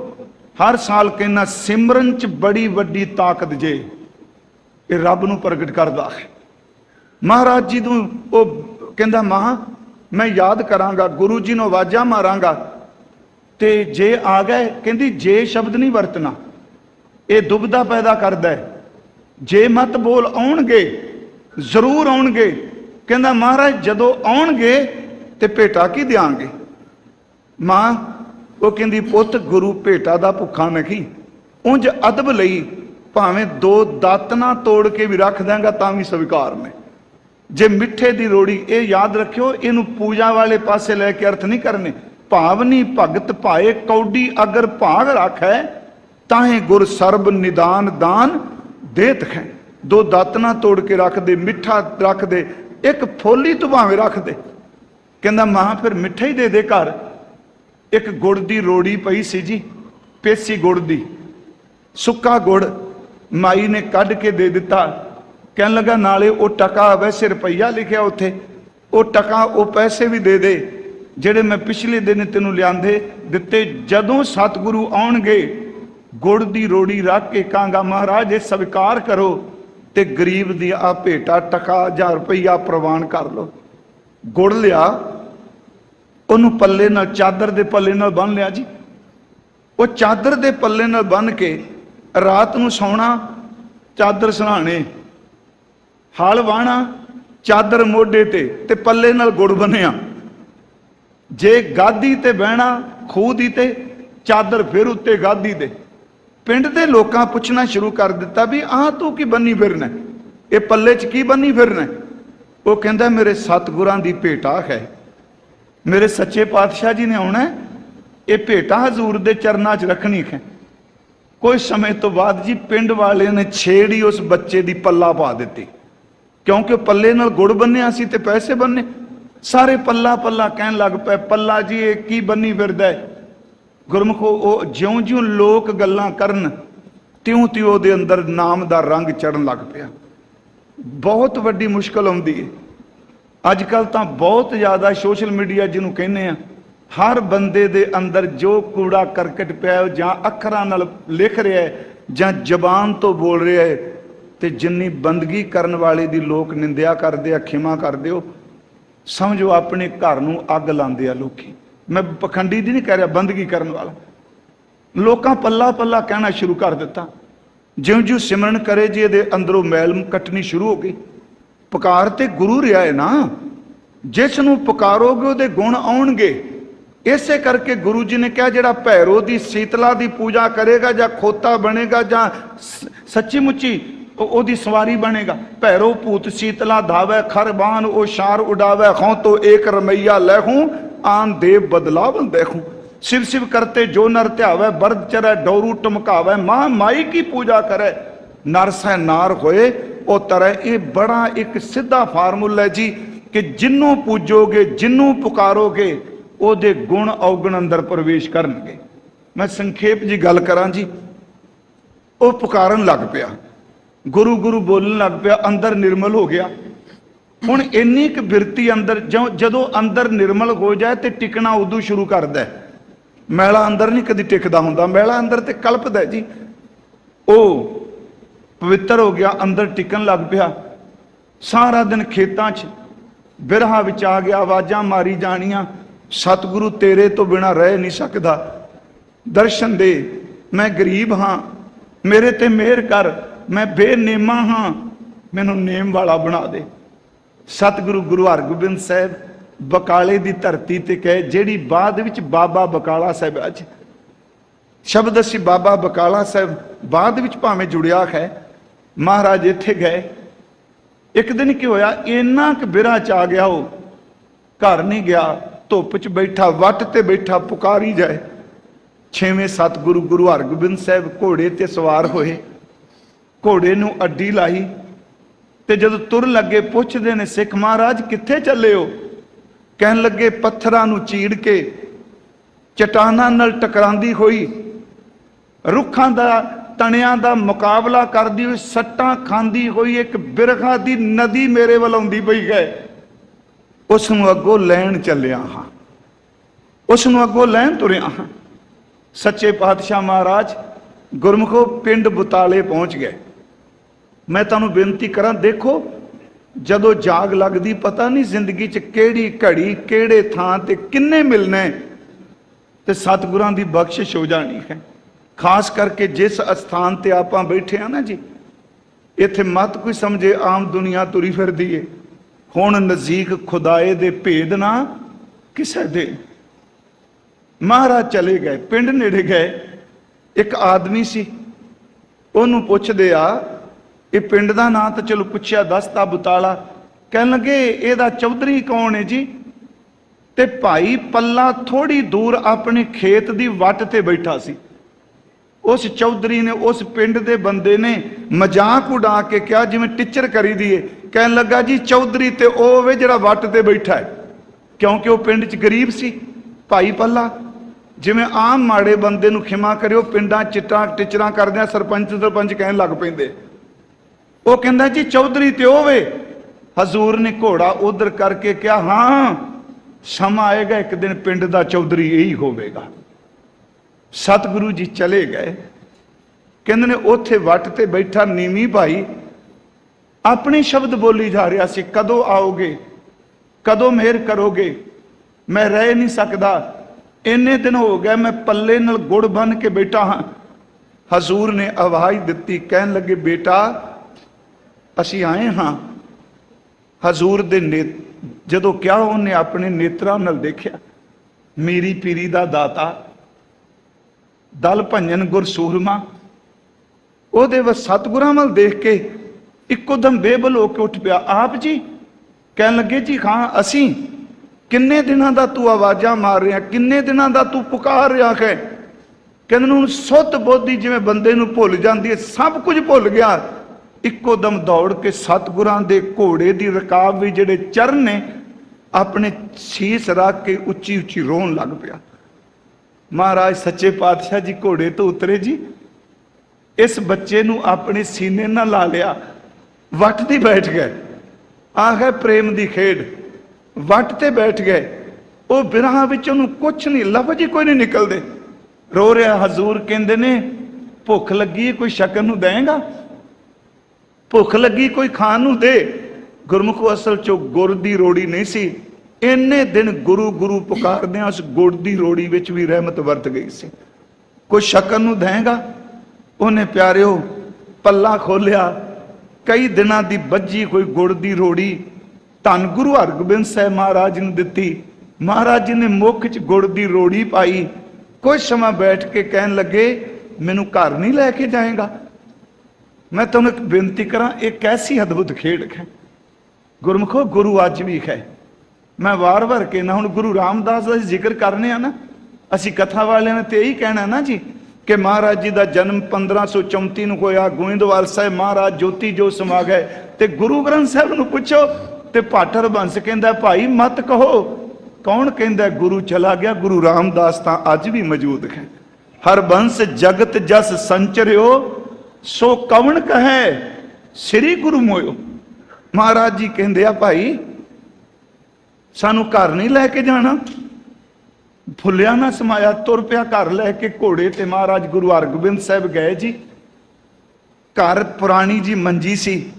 ਹਰ ਸਾਲ ਕਹਿੰਦਾ, ਸਿਮਰਨ ਚ ਬੜੀ ਵੱਡੀ ਤਾਕਤ ਜੇ, ਇਹ ਰੱਬ ਨੂੰ ਪ੍ਰਗਟ ਕਰਦਾ ਹੈ। ਮਹਾਰਾਜ ਜੀ ਨੂੰ ਉਹ ਕਹਿੰਦਾ, ਮਾਂ, ਮੈਂ ਯਾਦ ਕਰਾਂਗਾ, ਗੁਰੂ ਜੀ ਨੂੰ ਆਵਾਜ਼ਾਂ ਮਾਰਾਂਗਾ। ਤੇ ਜੇ ਆ ਗਏ, ਕਹਿੰਦੀ, ਜੇ ਸ਼ਬਦ ਨਹੀਂ ਵਰਤਣਾ, ਇਹ ਦੁਬਦਾ ਪੈਦਾ ਕਰਦਾ ਹੈ। ਜੇ ਮਤ ਬੋਲ ਆਉਣਗੇ, ਜ਼ਰੂਰ ਆਉਣਗੇ। ਕਹਿੰਦਾ, ਮਹਾਰਾਜ, ਜਦੋਂ ਆਉਣਗੇ, ਤੇ ਭੇਟਾ ਕੀ ਦਿਆਂਗੇ? ਮਾਂ, ਉਹ ਕਹਿੰਦੀ, ਪੁੱਤ, ਗੁਰੂ ਭੇਟਾ ਦਾ ਭੁੱਖਾ ਮੈਂ ਨਹੀਂ ਉਂਝ ਅਦਬ ਲਈ ਭਾਵੇਂ ਦੋ ਦਾਤਨਾ ਤੋੜ ਕੇ ਵੀ ਰੱਖ ਦਾਂਗਾ ਤਾਂ ਵੀ ਸਵੀਕਾਰ ਮੈਂ। ਜੇ ਮਿੱਠੇ ਦੀ ਰੋੜੀ ਇਹ ਯਾਦ ਰੱਖਿਓ, ਇਹਨੂੰ ਪੂਜਾ ਵਾਲੇ ਪਾਸੇ ਲੈ ਕੇ ਅਰਥ ਨਹੀਂ ਕਰਨੇ। ਭਾਵਨੀ ਭਗਤ ਭਾਏ, ਕੌਡੀ ਅਗਰ ਭਾਗ ਰੱਖੈ, ਤਾਹੇ ਗੁਰ ਸਰਬ ਨਿਦਾਨ ਦਾਨ ਦੇਤ ਹੈ ਦੋ ਦਾਤਨਾ ਤੋੜ ਕੇ ਰੱਖ ਦੇ ਮਿੱਠਾ ਰੱਖ ਦੇ ਇੱਕ ਫੋਲੀ ਤੋਂ ਭਾਵੇਂ ਰੱਖ ਦੇ ਕਹਿੰਦਾ, ਮਾਂ, ਫਿਰ ਮਿੱਠਾ ਹੀ ਦੇ ਦੇ ਘਰ। ਇੱਕ ਗੁੜ ਦੀ ਰੋੜੀ ਪਈ ਸੀ ਜੀ, ਪੇਸੀ ਗੁੜ ਦੀ। ਸੁੱਕਾ ਗੁੜ ਮਾਈ ਨੇ ਕੱਢ ਕੇ ਦੇ ਦਿੱਤਾ। ਕਹਿਣ ਲੱਗਾ, ਨਾਲੇ ਉਹ ਟਕਾ ਵੈਸੇ ਰੁਪਈਆ ਲਿਖਿਆ ਉੱਥੇ। ਉਹ ਟਕਾ ਉਹ ਪੈਸੇ ਵੀ ਦੇ ਦੇ, ਜਿਹੜੇ ਮੈਂ ਪਿਛਲੇ ਦਿਨ ਤੈਨੂੰ ਲਿਆਂਦੇ ਦਿੱਤੇ। ਜਦੋਂ ਸਤਿਗੁਰੂ ਆਉਣਗੇ, ਗੁੜ ਦੀ ਰੋੜੀ ਰੱਖ ਕੇ ਕਾਂਗਾ, ਮਹਾਰਾਜ, ਇਹ ਸਵੀਕਾਰ ਕਰੋ ਤੇ ਗਰੀਬ ਦੀ ਆ ਭੇਟਾ ਟਕਾ ਜਾਂ ਰੁਪਈਆ ਪ੍ਰਵਾਨ ਕਰ ਲਓ। ਗੁੜ ਲਿਆ, ਉਹਨੂੰ ਪੱਲੇ ਨਾਲ, ਚਾਦਰ ਦੇ ਪੱਲੇ ਨਾਲ ਬੰਨ ਲਿਆ ਜੀ। ਉਹ ਚਾਦਰ ਦੇ ਪੱਲੇ ਨਾਲ ਬੰਨ ਕੇ ਰਾਤ ਨੂੰ ਸੌਣਾ, ਚਾਦਰ ਸਰਾਣੇ ਹਲ ਵਾਣਾ, ਚਾਦਰ ਮੋਢੇ ਤੇ ਤੇ ਪੱਲੇ ਨਾਲ ਗੁੜ ਬੰਨਿਆ। ਜੇ ਗਾਦੀ ਤੇ ਬਹਿਣਾ, ਖੂਹ ਦੀ ਤੇ, ਚਾਦਰ ਫਿਰ ਉੱਤੇ ਗਾਦੀ ਦੇ। ਪਿੰਡ ਦੇ ਲੋਕਾਂ ਪੁੱਛਣਾ ਸ਼ੁਰੂ ਕਰ ਦਿੱਤਾ ਵੀ ਆਹ ਤੂੰ ਕੀ ਬੰਨੀ ਫਿਰਨਾ? ਇਹ ਪੱਲੇ 'ਚ ਕੀ ਬੰਨੀ ਫਿਰਨਾ? ਉਹ ਕਹਿੰਦਾ, ਮੇਰੇ ਸਤਿਗੁਰਾਂ ਦੀ ਭੇਟਾ ਹੈ। ਮੇਰੇ ਸੱਚੇ ਪਾਤਸ਼ਾਹ ਜੀ ਨੇ ਆਉਣਾ ਇਹ ਭੇਟਾ ਹਜ਼ੂਰ ਦੇ ਚਰਨਾਂ 'ਚ ਰੱਖਣੀ ਹੈ। ਕੋਈ ਸਮੇਂ ਤੋਂ ਬਾਅਦ ਜੀ ਪਿੰਡ ਵਾਲਿਆਂ ਨੇ ਛੇੜੀ ਉਸ ਬੱਚੇ ਦੀ ਪੱਲਾ ਪਾ ਦਿੱਤੀ। ਕਿਉਂਕਿ ਪੱਲੇ ਨਾਲ ਗੁੜ ਬੰਨਿਆ ਸੀ ਤੇ ਪੈਸੇ ਬੰਨੇ। ਸਾਰੇ ਪੱਲਾ ਪੱਲਾ ਕਹਿਣ ਲੱਗ ਪਏ, ਪੱਲਾ ਜੀ, ਇਹ ਕੀ ਬੰਨੀ ਫਿਰਦਾ ਹੈ? ਗੁਰਮੁਖੋ, ਉਹ ਜਿਉਂ-ਜਿਉਂ ਲੋਕ ਗੱਲਾਂ ਕਰਨ ਤਿਉਂ ਤਿਉਂ ਉਹਦੇ ਅੰਦਰ ਨਾਮ ਦਾ ਰੰਗ ਚੜਨ ਲੱਗ ਪਿਆ। ਬਹੁਤ ਵੱਡੀ ਮੁਸ਼ਕਲ ਆਉਂਦੀ ਹੈ। ਅੱਜ ਕੱਲ ਤਾਂ ਬਹੁਤ ਜ਼ਿਆਦਾ ਸੋਸ਼ਲ ਮੀਡੀਆ ਜਿਹਨੂੰ ਕਹਿੰਦੇ ਆ, ਹਰ ਬੰਦੇ ਦੇ ਅੰਦਰ ਜੋ ਕੂੜਾ ਕਰਕਟ ਪਿਆ ਜਾਂ ਅੱਖਰਾਂ ਨਾਲ ਲਿਖ ਰਿਹਾ ਹੈ, ਜਾਂ ਜ਼ਬਾਨ ਤੋਂ ਬੋਲ ਰਿਹਾ ਹੈ ਤੇ ਜਿੰਨੀ ਬੰਦਗੀ ਕਰਨ ਵਾਲੇ ਦੀ ਲੋਕ ਨਿੰਦਿਆ ਕਰਦੇ ਆ, ਖਿਮਾ ਕਰਦੇ ਹੋ, ਸਮਝੋ ਆਪਣੇ ਘਰ ਨੂੰ ਅੱਗ ਲਾਉਂਦੇ ਆ ਲੋਕੀ। ਮੈਂ ਪਖੰਡੀ ਦੀ ਨਹੀਂ ਕਹਿ ਰਿਹਾ, ਬੰਦਗੀ ਕਰਨ ਵਾਲਾ। ਲੋਕਾਂ ਪੱਲਾ ਪੱਲਾ ਕਹਿਣਾ ਸ਼ੁਰੂ ਕਰ ਦਿੱਤਾ। ਜਿਉਂ ਜਿਉਂ ਸਿਮਰਨ ਕਰੇ ਜੀ, ਇਹਦੇ ਅੰਦਰੋਂ ਮੈਲ ਕੱਟਣੀ ਸ਼ੁਰੂ ਹੋ ਗਈ। ਪੁਕਾਰ ਤੇ ਗੁਰੂ ਰਿਹਾ ਹੈ ਨਾ। ਜਿਸ ਨੂੰ ਪੁਕਾਰੋਗੇ, ਉਹਦੇ ਗੁਣ ਆਉਣਗੇ। ਇਸੇ ਕਰਕੇ ਗੁਰੂ ਜੀ ਨੇ ਕਿਹਾ, ਜਿਹੜਾ ਭੈਰੋ ਦੀ ਸੀਤਲਾ ਦੀ ਪੂਜਾ ਕਰੇਗਾ ਜਾਂ ਖੋਤਾ ਬਣੇਗਾ ਜਾਂ ਸੱਚੀ ਮੁੱਚੀ ਉਹਦੀ ਸਵਾਰੀ ਬਣੇਗਾ ਭੈਰੋ ਭੂਤ ਸੀਤਲਾ ਧਾਵੇ ਖਰਬਾਨ ਉਹ ਸ਼ਾਰ ਉਡਾਵੇ ਖੋਂ ਤੋ ਏਕ ਰਮਈਆ ਲੈਹੂੰ ਆਨ ਦੇਵ ਬਦਲਾਵ ਦੇਖੂੰ शिव शिव करते जो नर त्यावे बर्द चरे डोरू टमकावे मां माई की पूजा करे नर सै नार होए ਉਹ ਤਰ੍ਹਾਂ ਇਹ ਬੜਾ ਇੱਕ ਸਿੱਧਾ ਫਾਰਮੂਲਾ ਹੈ ਜੀ ਕਿ ਜਿੰਨੂੰ ਪੂਜੋਗੇ ਜਿੰਨੂੰ ਪੁਕਾਰੋਗੇ ਉਹਦੇ ਗੁਣ ਔਗਣ ਅੰਦਰ ਪ੍ਰਵੇਸ਼ ਕਰਨਗੇ ਮੈਂ ਸੰਖੇਪ ਜੀ ਗੱਲ ਕਰਾਂ ਜੀ ਉਹ ਪੁਕਾਰਨ ਲੱਗ ਪਿਆ ਗੁਰੂ ਗੁਰੂ ਬੋਲਣ ਲੱਗ ਪਿਆ, ਅੰਦਰ ਨਿਰਮਲ ਹੋ ਗਿਆ। ਹੁਣ ਇੰਨੀ ਕੁ ਬਿਰਤੀ ਅੰਦਰ ਜਦੋਂ ਅੰਦਰ ਨਿਰਮਲ ਹੋ ਜਾਏ ਤੇ ਟਿਕਣਾ ਉਦੋਂ ਸ਼ੁਰੂ ਕਰਦਾ ਹੈ। ਮੈਲਾ ਅੰਦਰ ਨਹੀਂ ਕਦੀ ਟਿਕਦਾ ਹੁੰਦਾ, ਮੈਲਾ ਅੰਦਰ ਤੇ ਕਲਪਦਾ ਜੀ। ਉਹ ਪਵਿੱਤਰ ਹੋ ਗਿਆ, ਅੰਦਰ ਟਿਕਣ ਲੱਗ ਪਿਆ। ਸਾਰਾ ਦਿਨ ਖੇਤਾਂ 'ਚ ਬਿਰਹਾ ਵਿੱਚ ਆ ਗਿਆ, ਆਵਾਜ਼ਾਂ ਮਾਰੀ ਜਾਣੀਆਂ। ਸਤਿਗੁਰੂ ਤੇਰੇ ਤੋਂ ਬਿਨਾ ਰਹਿ ਨਹੀਂ ਸਕਦਾ। ਦਰਸ਼ਨ ਦੇ, ਮੈਂ ਗਰੀਬ ਹਾਂ, ਮੇਰੇ ਤੇ ਮਿਹਰ ਕਰ। ਮੈਂ ਬੇਨੇਮਾ ਹਾਂ, ਮੈਨੂੰ ਨੇਮ ਵਾਲਾ ਬਣਾ ਦੇ। ਸਤਿਗੁਰੂ ਗੁਰੂ ਹਰਗੋਬਿੰਦ ਸਾਹਿਬ ਬਕਾਲੇ ਦੀ ਧਰਤੀ ਤੇ ਕਹੇ, ਜਿਹੜੀ ਬਾਅਦ ਵਿੱਚ ਬਾਬਾ ਬਕਾਲਾ ਸਾਹਿਬ, ਅੱਜ ਸ਼ਬਦ ਅਸੀਂ ਬਾਬਾ ਬਕਾਲਾ ਸਾਹਿਬ ਬਾਅਦ ਵਿੱਚ ਭਾਵੇਂ ਜੁੜਿਆ ਹੈ, ਮਹਾਰਾਜ ਇੱਥੇ ਗਏ। ਇੱਕ ਦਿਨ ਕੀ ਹੋਇਆ, ਇੰਨਾ ਕੁ ਬਿਰਾ ਚ ਆ ਗਿਆ ਉਹ। ਘਰ ਨਹੀਂ ਗਿਆ, ਧੁੱਪ ਚ ਬੈਠਾ, ਵੱਟ ਤੇ ਬੈਠਾ, ਪੁਕਾਰੀ ਜਾਏ। ਛੇਵੇਂ ਸਤਿਗੁਰੂ ਗੁਰੂ ਹਰਗੋਬਿੰਦ ਸਾਹਿਬ ਘੋੜੇ ਤੇ ਸਵਾਰ ਹੋਏ। ਘੋੜੇ ਨੂੰ ਅੱਡੀ ਲਾਈ ਤੇ ਜਦੋਂ ਤੁਰ ਲੱਗੇ ਪੁੱਛਦੇ ਨੇ, ਸਿੱਖ ਮਹਾਰਾਜ, ਕਿੱਥੇ ਚੱਲੇ ਹੋ? ਕਹਿਣ ਲੱਗੇ, ਪੱਥਰਾਂ ਨੂੰ ਚੀੜ ਕੇ ਚਟਾਨਾਂ ਨਾਲ ਟਕਰਾਂਦੀ ਹੋਈ, ਰੁੱਖਾਂ ਦਾ, ਤਣਿਆਂ ਦਾ ਮੁਕਾਬਲਾ ਕਰਦੀ ਹੋਈ, ਸੱਟਾਂ ਖਾਂਦੀ ਹੋਈ ਇੱਕ ਬਿਰਖਾ ਦੀ ਨਦੀ ਮੇਰੇ ਵੱਲ ਆਉਂਦੀ ਪਈ ਹੈ। ਉਸ ਨੂੰ ਅੱਗੋਂ ਲੈਣ ਚੱਲਿਆ ਹਾਂ। ਉਸ ਨੂੰ ਅੱਗੋਂ ਲੈਣ ਤੁਰਿਆ ਹਾਂ। ਸੱਚੇ ਪਾਤਸ਼ਾਹ ਮਹਾਰਾਜ ਗੁਰਮੁਖੋ ਪਿੰਡ ਬੁਤਾਲੇ ਪਹੁੰਚ ਗਏ। ਮੈਂ ਤੁਹਾਨੂੰ ਬੇਨਤੀ ਕਰਾਂ, ਦੇਖੋ, ਜਦੋਂ ਜਾਗ ਲੱਗਦੀ, ਪਤਾ ਨਹੀਂ ਜ਼ਿੰਦਗੀ 'ਚ ਕਿਹੜੀ ਘੜੀ, ਕਿਹੜੇ ਥਾਂ ਤੇ ਕਿੰਨੇ ਮਿਲਣੇ ਤੇ ਸਤਿਗੁਰਾਂ ਦੀ ਬਖਸ਼ਿਸ਼ ਹੋ ਜਾਣੀ ਹੈ। ਖਾਸ ਕਰਕੇ ਜਿਸ ਅਸਥਾਨ ਤੇ ਆਪਾਂ ਬੈਠੇ ਆ ਨਾ ਜੀ, ਇੱਥੇ ਮਤ ਕੋਈ ਸਮਝੇ, ਆਮ ਦੁਨੀਆ ਤੁਰੀ ਫਿਰਦੀ ਏ। ਹੁਣ ਨਜ਼ਦੀਕ ਖੁਦਾਏ ਦੇ ਭੇਦ ਨਾ ਕਿਸੇ ਦੇ। ਮਹਾਰਾਜ ਚਲੇ ਗਏ, ਪਿੰਡ ਨੇੜੇ ਗਏ। ਇੱਕ ਆਦਮੀ ਸੀ, ਉਹਨੂੰ ਪੁੱਛਦੇ ਆ ਇਹ ਪਿੰਡ ਦਾ ਨਾਂ ਤਾਂ ਚਲੋ ਪੁੱਛਿਆ ਦੱਸਤਾ ਬੁਤਾਲਾ। ਕਹਿਣ ਲੱਗੇ, ਇਹਦਾ ਚੌਧਰੀ ਕੌਣ ਹੈ ਜੀ? ਤੇ ਭਾਈ ਪੱਲਾ ਥੋੜੀ ਦੂਰ ਆਪਣੇ ਖੇਤ ਦੀ ਵੱਟ ਤੇ ਬੈਠਾ ਸੀ। ਉਸ ਚੌਧਰੀ ਨੇ ਉਸ ਪਿੰਡ ਦੇ ਬੰਦੇ ਨੇ ਮਜ਼ਾਕ ਉਡਾ ਕੇ ਕਿਹਾ, ਜਿਵੇਂ ਟੀਚਰ ਕਰੀ ਦੀਏ ਕਹਿਣ ਲੱਗਾ, ਜੀ, ਚੌਧਰੀ ਤੇ ਉਹ ਵੇ ਜਿਹੜਾ ਵੱਟ ਤੇ ਬੈਠਾ ਹੈ ਕਿਉਂਕਿ ਉਹ ਪਿੰਡ 'ਚ ਗਰੀਬ ਸੀ। ਭਾਈ ਪੱਲਾ, ਜਿਵੇਂ ਆਮ ਮਾੜੇ ਬੰਦੇ ਨੂੰ ਖਿਮਾ ਕਰਿਓ, ਪਿੰਡਾਂ ਚਿੱਟਾਂ ਟਿਚਰਾਂ ਕਰਦਿਆਂ ਸਰਪੰਚ ਸਰਪੰਚ ਕਹਿਣ ਲੱਗ ਪੈਂਦੇ। ਉਹ ਕਹਿੰਦਾ ਜੀ ਚੌਧਰੀ ਤੇ ਉਹ ਵੇ। ਹਜ਼ੂਰ ਨੇ ਘੋੜਾ ਉਧਰ ਕਰਕੇ ਕਿਹਾ, ਹਾਂ, ਸਮਾਂ ਆਏਗਾ, ਇੱਕ ਦਿਨ ਪਿੰਡ ਦਾ ਚੌਧਰੀ ਇਹੀ ਹੋਵੇਗਾ। ਸਤਿਗੁਰੂ ਜੀ ਚਲੇ ਗਏ। ਕਹਿੰਦੇ ਨੇ, ਉੱਥੇ ਵੱਟ ਤੇ ਬੈਠਾ ਨੀਵੀਂ ਭਾਈ, ਆਪਣੇ ਸ਼ਬਦ ਬੋਲੀ ਜਾ ਰਿਹਾ ਸੀ, ਕਦੋਂ ਆਓਗੇ? ਕਦੋਂ ਮਿਹਰ ਕਰੋਗੇ? ਮੈਂ ਰਹਿ ਨਹੀਂ ਸਕਦਾ। ਇੰਨੇ ਦਿਨ ਹੋ ਗਏ, ਮੈਂ ਪੱਲੇ ਨਾਲ ਗੁੜ ਬੰਨ ਕੇ ਬੈਠਾ ਹਾਂ। ਹਜ਼ੂਰ ਨੇ ਆਵਾਜ਼ ਦਿੱਤੀ, ਕਹਿਣ ਲੱਗੇ, ਬੇਟਾ ਅਸੀਂ ਆਏ ਹਾਂ ਹਜ਼ੂਰ ਦੇ ਨੇ ਜਦੋਂ ਕਿਹਾ ਉਹਨੇ ਆਪਣੇ ਨੇਤਰਾਂ ਨਾਲ ਦੇਖਿਆ, ਮੇਰੀ ਪੀਰੀ ਦਾ ਦਾਤਾ, ਦਲ ਭੰਜਨ ਗੁਰ ਸੂਰਮਾ, ਉਹਦੇ ਵ ਸਤਿਗੁਰਾਂ ਵੱਲ ਦੇਖ ਕੇ ਇੱਕੋ ਦਮ ਬੇਬਲ ਹੋ ਕੇ ਉੱਠ ਪਿਆ। ਆਪ ਜੀ ਕਹਿਣ ਲੱਗੇ, ਜੀ ਹਾਂ, ਅਸੀਂ ਕਿੰਨੇ ਦਿਨਾਂ ਦਾ ਤੂੰ ਆਵਾਜ਼ਾਂ ਮਾਰ ਰਿਹਾ, ਕਿੰਨੇ ਦਿਨਾਂ ਦਾ ਤੂੰ ਪੁਕਾਰ ਰਿਹਾ ਹੈ? ਕਹਿੰਦੇ ਨੂੰ ਸੁੱਤ ਬੋਧੀ ਜਿਵੇਂ ਬੰਦੇ ਨੂੰ ਭੁੱਲ ਜਾਂਦੀ ਹੈ, ਸਭ ਕੁਝ ਭੁੱਲ ਗਿਆ। ਇੱਕੋ ਦਮ ਦੌੜ ਕੇ ਸਤਿਗੁਰਾਂ ਦੇ ਘੋੜੇ ਦੀ ਰਕਾਬ ਵੀ ਜਿਹੜੇ ਚਰਨ ਨੇ ਆਪਣੇ ਸੀਸ ਰੱਖ ਕੇ ਉੱਚੀ ਉੱਚੀ ਰੋਣ ਲੱਗ ਪਿਆ। ਮਹਾਰਾਜ ਸੱਚੇ ਪਾਤਸ਼ਾਹ ਜੀ ਘੋੜੇ ਤੋਂ ਉਤਰੇ ਜੀ। ਇਸ ਬੱਚੇ ਨੂੰ ਆਪਣੇ ਸੀਨੇ ਨਾਲ ਲਾ ਲਿਆ। ਵੱਟ ਤੇ ਬੈਠ ਗਏ। ਆਹ ਹੈ ਪ੍ਰੇਮ ਦੀ ਖੇਡ। ਵੱਟ ਤੇ ਬੈਠ ਗਏ। ਉਹ ਬਿਰਹਾ ਵਿੱਚ ਉਹਨੂੰ ਕੁਛ ਨਹੀਂ ਲਫ਼ਜ਼ ਹੀ ਕੋਈ ਨਹੀਂ ਨਿਕਲਦੇ। ਰੋ ਰਿਹਾ ਹਜ਼ੂਰ ਕਹਿੰਦੇ ਨੇ ਭੁੱਖ ਲੱਗੀ ਹੈ, ਕੋਈ ਸ਼ਕਨ ਨੂੰ ਦੇਗਾ ਭੁੱਖ ਲੱਗੀ ਕੋਈ ਖਾਣ ਨੂੰ ਦੇ। ਗੁਰਮੁਖ ਅਸਲ ਚੋਂ ਗੁਰ ਦੀ ਰੋੜੀ ਨਹੀਂ ਸੀ। ਇੰਨੇ ਦਿਨ ਗੁਰੂ ਗੁਰੂ ਪੁਕਾਰਦਿਆਂ ਉਸ ਗੁੜ ਦੀ ਰੋੜੀ ਵਿੱਚ ਵੀ ਰਹਿਮਤ ਵਰਤ ਗਈ ਸੀ। ਕੋਈ ਸ਼ਕਨ ਨੂੰ ਦੇਂਗਾ ਉਹਨੇ ਪਿਆਰਿਓ, ਪੱਲਾ ਖੋਲਿਆ ਕਈ ਦਿਨਾਂ ਦੀ ਬੱਜੀ ਕੋਈ ਗੁੜ ਦੀ ਰੋੜੀ। ਧੰਨ ਗੁਰੂ ਹਰਗੋਬਿੰਦ ਸਾਹਿਬ ਮਹਾਰਾਜ ਨੂੰ ਦਿੱਤੀ। ਮਹਾਰਾਜ ਜੀ ਨੇ ਮੁੱਖ 'ਚ ਗੁੜ ਦੀ ਰੋੜੀ ਪਾਈ। ਕੁਝ ਸਮਾਂ ਬੈਠ ਕੇ ਕਹਿਣ ਲੱਗੇ, ਮੈਨੂੰ ਘਰ ਨਹੀਂ ਲੈ ਕੇ ਜਾਏਗਾ? ਮੈਂ ਤੁਹਾਨੂੰ ਇੱਕ ਬੇਨਤੀ ਕਰਾਂ, ਇਹ ਕੈਸੀ ਅਦਭੁਤ ਖੇਡ ਹੈ। ਗੁਰਮੁਖੋ, ਗੁਰੂ ਅੱਜ ਵੀ ਹੈ। ਮੈਂ ਵਾਰ-ਵਾਰ ਕਹਿਣਾ ਹੁਣ ਗੁਰੂ ਰਾਮਦਾਸ ਦਾ ਜ਼ਿਕਰ ਕਰਨੇ ਆ ਨਾ, ਅਸੀਂ ਕਥਾ ਵਾਲਿਆਂ ਨੇ ਤੇ ਇਹੀ ਕਹਿਣਾ ਨਾ ਜੀ, ਕਿ ਮਹਾਰਾਜ ਜੀ ਦਾ ਜਨਮ 1534 ਨੂੰ ਹੋਇਆ, ਗੋਇੰਦਵਾਲ ਸਾਹਿਬ ਮਹਾਰਾਜ ਜੋਤੀ ਜੋ ਸਮਾ ਗਏ ਤੇ ਗੁਰੂ ਗ੍ਰੰਥ ਸਾਹਿਬ ਨੂੰ ਪੁੱਛੋ, ਤੇ ਪਾਠਰ ਬੰਸ ਕਹਿੰਦਾ, ਭਾਈ, ਮਤ ਕਹੋ। ਕੌਣ ਕਹਿੰਦਾ, ਗੁਰੂ ਚਲਾ ਗਿਆ, ਗੁਰੂ ਰਾਮਦਾਸ ਤਾਂ ਅੱਜ ਵੀ ਮੌਜੂਦ ਹੈ। ਹਰ ਬੰਸ ਜਗਤ ਜਸ ਸੰਚਰਿਓ ਸੋ ਕਵਣ ਕਹੈ, ਸ੍ਰੀ ਗੁਰੂ ਮੋਇਓ। ਮਹਾਰਾਜ ਜੀ ਕਹਿੰਦੇ ਆ, ਭਾਈ, ਸਾਨੂੰ ਘਰ ਨਹੀਂ ਲੈ ਕੇ ਜਾਣਾ। ਫੁੱਲਿਆ ਨਾ ਸਮਾਇਆ, ਤੁਰ ਪਿਆ ਘਰ ਲੈ ਕੇ ਘੋੜੇ ਤੇ। ਮਹਾਰਾਜ ਗੁਰੂ ਹਰਗੋਬਿੰਦ ਸਾਹਿਬ ਗਏ ਜੀ। ਘਰ ਪੁਰਾਣੀ ਜੀ ਮੰਜੀ ਸੀ।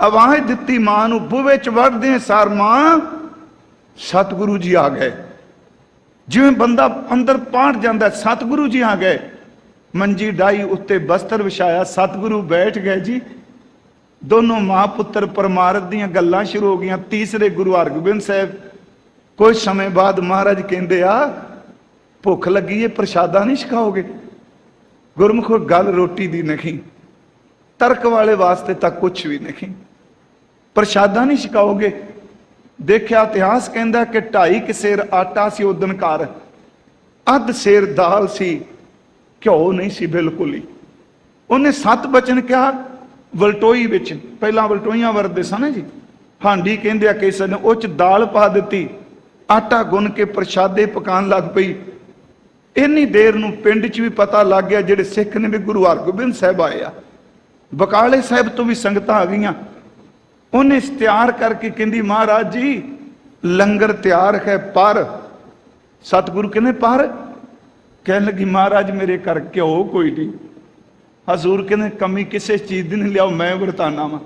ਆਵਾਜ਼ ਦਿੱਤੀ ਮਾਂ ਨੂੰ ਬੂਵੇ ਚ ਵੜਦੇ ਸਾਰ ਮਾਂ। ਸਤਿਗੁਰੂ ਜੀ ਆ ਗਏ। ਜਿਵੇਂ ਬੰਦਾ ਅੰਦਰ ਪਾੜ ਜਾਂਦਾ, ਸਤਿਗੁਰੂ ਜੀ ਆ ਗਏ। ਮੰਜੀ ਡਾਈ ਉੱਤੇ ਬਸਤਰ ਵਿਛਾਇਆ, ਸਤਿਗੁਰੂ ਬੈਠ ਗਏ ਜੀ। ਦੋਨੋਂ ਮਾਂ ਪੁੱਤਰ ਪਰਮਾਰਥ ਦੀਆਂ ਗੱਲਾਂ ਸ਼ੁਰੂ ਹੋ ਗਈਆਂ। ਤੀਸਰੇ ਗੁਰੂ ਹਰਗੋਬਿੰਦ ਸਾਹਿਬ, ਕੁਝ ਸਮੇਂ ਬਾਅਦ ਮਹਾਰਾਜ ਕਹਿੰਦੇ, ਆ, ਭੁੱਖ ਲੱਗੀ ਏ, ਪ੍ਰਸ਼ਾਦਾ ਨਹੀਂ ਛਕਾਓਗੇ? ਗੁਰਮੁਖੋ ਗੱਲ ਰੋਟੀ ਦੀ ਨਹੀਂ, ਤਰਕ ਵਾਲੇ ਵਾਸਤੇ ਤਾਂ ਕੁਝ ਵੀ ਨਹੀਂ। ਪ੍ਰਸ਼ਾਦਾ ਨਹੀਂ ਛਕਾਓਗੇ? ਦੇਖਿਆ ਇਤਿਹਾਸ ਕਹਿੰਦਾ ਕਿ ਢਾਈ ਕਿ ਸੇਰ ਆਟਾ ਸੀ ਉਦਨ ਘਰ। ਅੱਧ ਸੇਰ ਦਾਲ ਸੀ ਘਿਓ ਨਹੀਂ ਸੀ ਬਿਲਕੁਲ ਹੀ। ਉਹਨੇ ਸੱਤ ਬਚਨ ਕਿਹਾ, ਵਲਟੋਈ ਵਿੱਚ। ਪਹਿਲਾਂ ਵਲਟੋਈਆਂ ਵਰਦੇ ਸਨ ਜੀ। ਹਾਂਡੀ ਕਹਿੰਦੇ ਆ, ਕੇਸਰ ਨੇ ਉਹ ਚ ਦਾਲ ਪਾ ਦਿੱਤੀ। ਆਟਾ ਗੁੰਨ ਕੇ ਪ੍ਰਸ਼ਾਦੇ ਪਕਾਉਣ ਲੱਗ ਪਈ। ਇੰਨੀ ਦੇਰ ਨੂੰ ਪਿੰਡ 'ਚ ਵੀ ਪਤਾ ਲੱਗ ਗਿਆ, ਜਿਹੜੇ ਸਿੱਖ ਨੇ ਵੀ ਗੁਰੂ ਹਰਗੋਬਿੰਦ ਸਾਹਿਬ ਆਏ ਆ। ਬਕਾਲੇ ਸਾਹਿਬ ਤੋਂ ਵੀ ਸੰਗਤਾਂ ਆ ਗਈਆਂ। ਉਹਨੇ ਤਿਆਰ ਕਰਕੇ ਕਹਿੰਦੀ, ਮਹਾਰਾਜ ਜੀ, ਲੰਗਰ ਤਿਆਰ ਹੈ, ਪਰ। ਸਤਿਗੁਰੂ ਕਹਿੰਦੇ, ਪਰ। ਕਹਿਣ ਲੱਗੀ, ਮਹਾਰਾਜ, ਮੇਰੇ ਘਰ ਘਿਓ ਕੋਈ ਨਹੀਂ। ਹਜ਼ੂਰ ਕਹਿੰਦੇ, ਕਮੀ ਕਿਸੇ ਚੀਜ਼ ਦੀ ਨਹੀਂ ਲਿਆਓ, ਮੈਂ ਵਰਤਾਨਾ ਵਾਂ।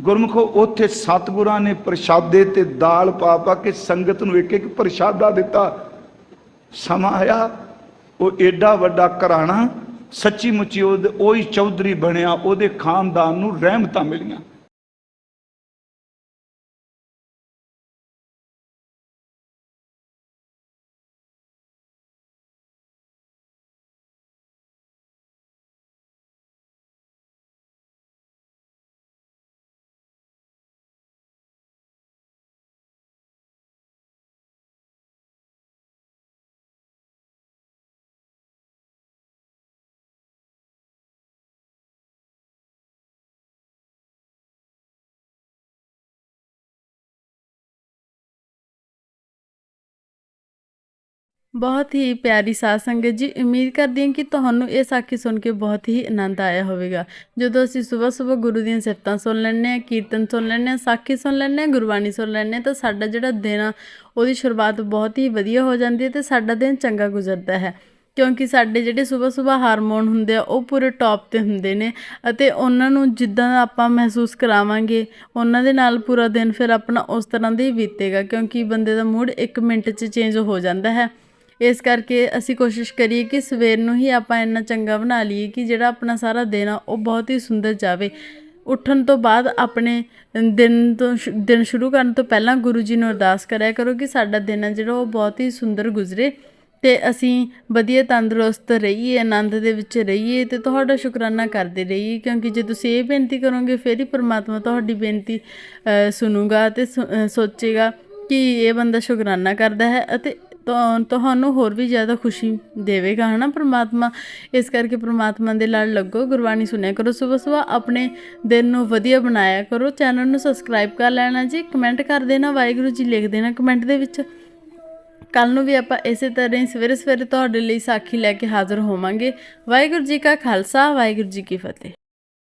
ਗੁਰਮੁਖੋ, ਉੱਥੇ ਸਤਿਗੁਰਾਂ ਨੇ ਪ੍ਰਸ਼ਾਦੇ ਤੇ ਦਾਲ ਪਾ ਪਾ ਕੇ ਸੰਗਤ ਨੂੰ ਇੱਕ ਇੱਕ ਪ੍ਰਸ਼ਾਦਾ ਦਿੱਤਾ। ਸਮਾਂ ਆਇਆ, ਉਹ ਏਡਾ ਵੱਡਾ ਘਰਾਣਾ, ਸੱਚੀ ਮੁੱਚੀ ਉਹਦੇ- ਉਹੀ ਚੌਧਰੀ ਬਣਿਆ, ਉਹਦੇ ਖਾਨਦਾਨ ਨੂੰ ਰਹਿਮਤਾਂ ਮਿਲੀਆਂ। ਬਹੁਤ ਹੀ ਪਿਆਰੀ ਸਾਧ ਸੰਗਤ ਜੀ। ਉਮੀਦ ਕਰਦੀ ਹਾਂ ਕਿ ਤੁਹਾਨੂੰ ਇਹ ਸਾਖੀ ਸੁਣ ਕੇ ਬਹੁਤ ਹੀ ਆਨੰਦ ਆਇਆ ਹੋਵੇਗਾ। ਜਦੋਂ ਅਸੀਂ ਸਵੇਰ ਸਵੇਰ ਗੁਰੂ ਦੀਆਂ ਸਿਫਤਾਂ ਸੁਣ ਲੈਂਦੇ ਹਾਂ, ਕੀਰਤਨ ਸੁਣ ਲੈਂਦੇ ਹਾਂ, ਸਾਖੀ ਸੁਣ ਲੈਂਦੇ ਹਾਂ, ਗੁਰਬਾਣੀ ਸੁਣ ਲੈਂਦੇ ਹਾਂ, ਤਾਂ ਸਾਡਾ ਜਿਹੜਾ ਦਿਨ ਆ, ਉਹਦੀ ਸ਼ੁਰੂਆਤ ਬਹੁਤ ਹੀ ਵਧੀਆ ਹੋ ਜਾਂਦੀ ਹੈ ਤੇ ਸਾਡਾ ਦਿਨ ਚੰਗਾ ਗੁਜ਼ਰਦਾ ਹੈ। ਕਿਉਂਕਿ ਸਾਡੇ ਜਿਹੜੇ ਸਵੇਰ ਸਵੇਰ ਹਾਰਮੋਨ ਹੁੰਦੇ ਆ, ਉਹ ਪੂਰੇ ਟੌਪ ਤੇ ਹੁੰਦੇ ਨੇ ਅਤੇ ਉਹਨਾਂ ਨੂੰ ਜਿੱਦਾਂ ਦਾ ਆਪਾਂ ਮਹਿਸੂਸ ਕਰਾਵਾਂਗੇ, ਉਹਨਾਂ ਦੇ ਨਾਲ ਪੂਰਾ ਦਿਨ ਫਿਰ ਆਪਣਾ ਉਸ ਤਰ੍ਹਾਂ ਦਾ ਹੀ ਬੀਤੇਗਾ। ਕਿਉਂਕਿ ਬੰਦੇ ਦਾ ਮੂਡ 1 ਮਿੰਟ 'ਚ ਚੇਂਜ ਹੋ ਜਾਂਦਾ ਹੈ। ਇਸ ਕਰਕੇ ਅਸੀਂ ਕੋਸ਼ਿਸ਼ ਕਰੀਏ ਕਿ ਸਵੇਰ ਨੂੰ ਹੀ ਆਪਾਂ ਇੰਨਾ ਚੰਗਾ ਬਣਾ ਲਈਏ ਕਿ ਜਿਹੜਾ ਆਪਣਾ ਸਾਰਾ ਦਿਨ ਆ ਉਹ ਬਹੁਤ ਹੀ ਸੁੰਦਰ ਜਾਵੇ। ਉੱਠਣ ਤੋਂ ਬਾਅਦ ਆਪਣੇ ਦਿਨ ਤੋਂ ਸ਼ੁ- ਦਿਨ ਸ਼ੁਰੂ ਕਰਨ ਤੋਂ ਪਹਿਲਾਂ ਗੁਰੂ ਜੀ ਨੂੰ ਅਰਦਾਸ ਕਰਿਆ ਕਰੋ ਕਿ ਸਾਡਾ ਦਿਨ ਆ ਜਿਹੜਾ ਉਹ ਬਹੁਤ ਹੀ ਸੁੰਦਰ ਗੁਜ਼ਰੇ। ਤੇ ਅਸੀਂ ਵਧੀਆ ਤੰਦਰੁਸਤ ਰਹੀਏ ਆਨੰਦ ਦੇ ਵਿੱਚ ਰਹੀਏ ਤੇ ਤੁਹਾਡਾ ਸ਼ੁਕਰਾਨਾ ਕਰਦੇ ਰਹੀਏ ਕਿਉਂਕਿ ਜੇ ਤੁਸੀਂ ਇਹ ਬੇਨਤੀ ਕਰੋਗੇ ਫਿਰ ਹੀ ਪਰਮਾਤਮਾ ਤੁਹਾਡੀ ਬੇਨਤੀ ਅ, ਸੁਣੂਗਾ ਤੇ ਸੁ- ਸੋਚੇਗਾ ਕਿ ਇਹ ਬੰਦਾ ਸ਼ੁਕਰਾਨਾ ਕਰਦਾ ਹੈ ਅਤੇ ਤੁਹਾਨੂੰ ਹੋਰ ਵੀ ਜ਼ਿਆਦਾ ਖੁਸ਼ੀ ਦੇਵੇਗਾ, ਹਨਾ ਪ੍ਰਮਾਤਮਾ? ਇਸ ਕਰਕੇ ਪ੍ਰਮਾਤਮਾ ਦੇ ਲੜ ਲੱਗੋ, ਗੁਰਬਾਣੀ ਸੁਣਿਆ ਕਰੋ, ਸਵੇਰ ਸਵੇਰ ਆਪਣੇ ਦਿਨ ਨੂੰ ਵਧੀਆ ਬਣਾਇਆ ਕਰੋ। ਚੈਨਲ ਨੂੰ ਸਬਸਕ੍ਰਾਈਬ ਕਰ ਲੈਣਾ ਜੀ ਕਮੈਂਟ ਕਰ ਦੇਣਾ, ਵਾਹਿਗੁਰੂ ਜੀ ਲਿਖ ਦੇਣਾ ਕਮੈਂਟ ਦੇ ਵਿੱਚ। ਕੱਲ ਨੂੰ ਵੀ ਆਪਾਂ ਇਸੇ ਤਰ੍ਹਾਂ ਹੀ ਸਵੇਰੇ ਸਵੇਰੇ ਤੁਹਾਡੇ ਲਈ ਸਾਖੀ ਲੈ ਕੇ ਹਾਜ਼ਰ ਹੋਵਾਂਗੇ। ਵਾਹਿਗੁਰੂ ਜੀ ਕਾ ਖਾਲਸਾ, ਵਾਹਿਗੁਰੂ ਜੀ ਕੀ ਫਤਿਹ।